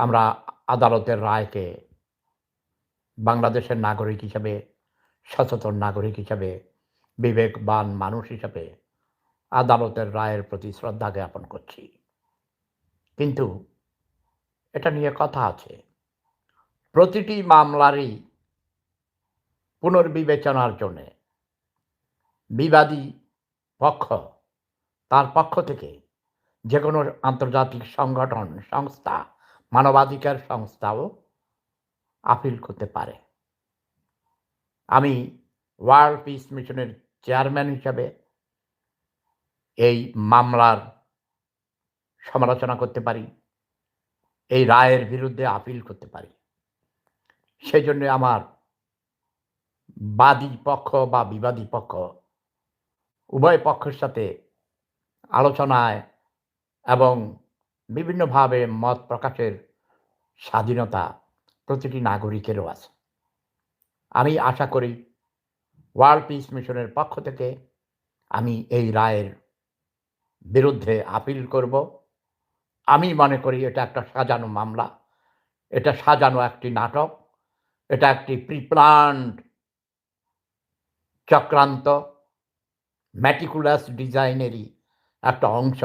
আমরা আদালতের রায়কে বাংলাদেশের নাগরিক হিসাবে, সচেতন নাগরিক হিসাবে, বিবেকবান মানুষ হিসাবে আদালতের রায়ের প্রতি শ্রদ্ধা জ্ঞাপন করছি। কিন্তু এটা নিয়ে কথা আছে। প্রতিটি মামলারই পুনর্বিবেচনার জন্যে বিবাদী পক্ষ তার পক্ষ থেকে যে কোনো আন্তর্জাতিক সংগঠন, সংস্থা মানবাধিকার সংস্থাও আপিল করতে পারে। আমি ওয়ার্ল্ড পিস মিশনের চেয়ারম্যান হিসাবে এই মামলার সমালোচনা করতে পারি, এই রায়ের বিরুদ্ধে আপিল করতে পারি। সেই জন্য আমার বাদী পক্ষ বা বিবাদী পক্ষ উভয় পক্ষের সাথে আলোচনায় এবং বিভিন্নভাবে মত প্রকাশের স্বাধীনতা প্রতিটি নাগরিকেরও আছে। আমি আশা করি ওয়ার্ল্ড পিস মিশনের পক্ষ থেকে আমি এই রায়ের বিরুদ্ধে আপিল করব। আমি মনে করি এটা একটা সাজানো মামলা। এটা সাজানো একটি নাটক। এটা একটি প্রিপ্লান্ড চক্রান্ত। ম্যাটিকুলাস ডিজাইনেরই একটা অংশ।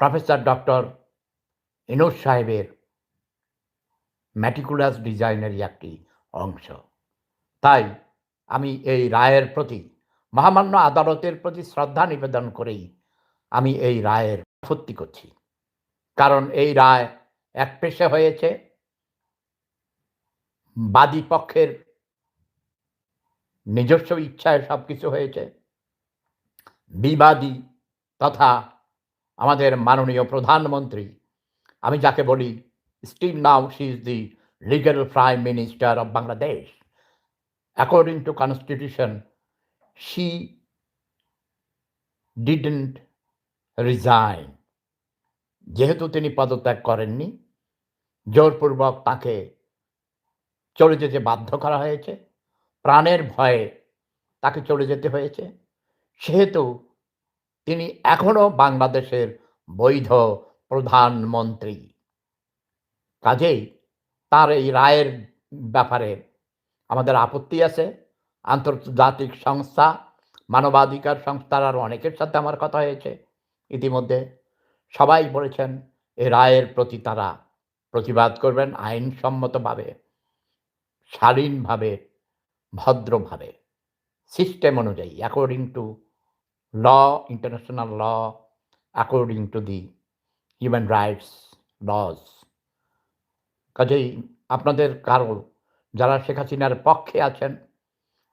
প্রফেসর ডক্টর ইনোজ সাহেবের ম্যাটিকুলাস ডিজাইনেরই একটি অংশ। তাই আমি এই রায়ের প্রতি, মহামান্য আদালতের প্রতি শ্রদ্ধা নিবেদন করেই আমি এই রায়ের আপত্তি করছি। কারণ এই রায় এক পেশে হয়েছে, বাদী পক্ষের নিজস্ব ইচ্ছায় সব কিছু হয়েছে, বিবাদী তথা আমাদের মাননীয় প্রধানমন্ত্রী। আমি যাকে বলি still now she is the legal prime minister of Bangladesh according to constitution she didn't resign যেহেতু তিনি পদত্যাগ করেননি, জোরপূর্বক তাকে চলে যেতে বাধ্য করা হয়েছে। প্রাণের ভয়ে তাকে চলে যেতে হয়েছে। সেহেতু তিনি এখনও বাংলাদেশের বৈধ প্রধানমন্ত্রী। কাজেই তার এই রায়ের ব্যাপারে আমাদের আপত্তি আছে। আন্তর্জাতিক সংস্থা, মানবাধিকার সংস্থার আরও অনেকের সাথে আমার কথা হয়েছে। ইতিমধ্যে সবাই বলেছেন, এ রায়ের প্রতি তারা প্রতিবাদ করবেন আইনসম্মতভাবে, শালীনভাবে, ভদ্রভাবে, সিস্টেম অনুযায়ী according to law international law according to the human rights laws কাজেই আপনাদের কারও, যারা শেখ হাসিনার পক্ষে আছেন,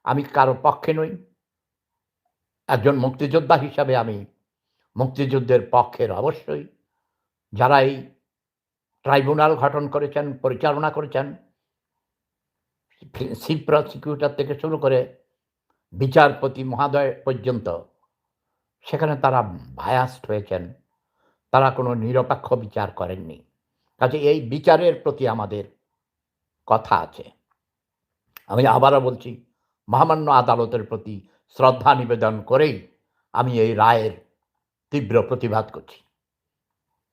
আমি কারও পক্ষে নই। একজন মুক্তিযোদ্ধা হিসাবে আমি মুক্তিযুদ্ধের পক্ষের অবশ্যই। যারা এই ট্রাইব্যুনাল গঠন করেছেন, পরিচালনা করেছেন চিফ প্রসিকিউটর থেকে শুরু করে বিচারপতি মহাদয় পর্যন্ত সেখানে তারা বায়াস্ট হয়েছেন। তারা কোনো নিরপেক্ষ বিচার করেননি। কাজে এই বিচারের প্রতি আমাদের কথা আছে। আমি আবারও বলছি, মহামান্য আদালতের প্রতি শ্রদ্ধা নিবেদন করেই আমি এই রায়ের তীব্র প্রতিবাদ করছি।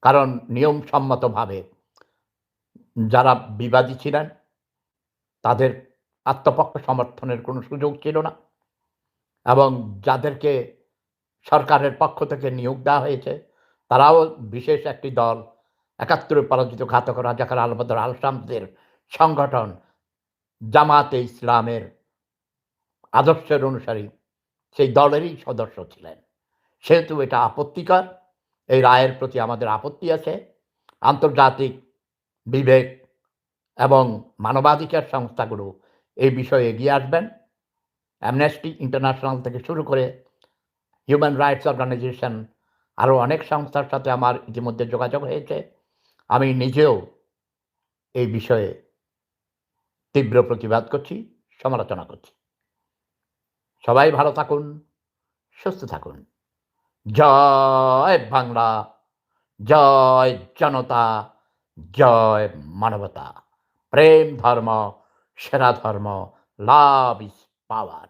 কারণ নিয়মসম্মতভাবে যারা বিবাদী ছিলেন, তাদের আত্মপক্ষ সমর্থনের কোনো সুযোগ ছিল না। এবং যাদেরকে সরকারের পক্ষ থেকে নিয়োগ দেওয়া হয়েছে। তারাও বিশেষ একটি দল একাত্তরে পরাজিত ঘাতক রাজাকার আলবদর আলসামদের সংগঠন জামাতে ইসলামের আদর্শের অনুসারী সেই দলেরই সদস্য ছিলেন। সেহেতু এটা আপত্তিকর, এই রায়ের প্রতি আমাদের আপত্তি আছে। আন্তর্জাতিক বিবেক এবং মানবাধিকার সংস্থাগুলো এই বিষয়ে এগিয়ে আসবেন। অ্যামনেস্টি ইন্টারন্যাশনাল থেকে শুরু করে হিউম্যান রাইটস অর্গানাইজেশন আরও অনেক সংস্থার সাথে আমার ইতিমধ্যে যোগাযোগ হয়েছে। আমি নিজেও এই বিষয়ে তীব্র প্রতিবাদ করছি, সমালোচনা করছি। সবাই ভালো থাকুন, সুস্থ থাকুন। জয় বাংলা, জয় জনতা, জয় মানবতা। প্রেম ধর্ম, সেরা ধর্ম, লাভ ইজ পাওয়ার।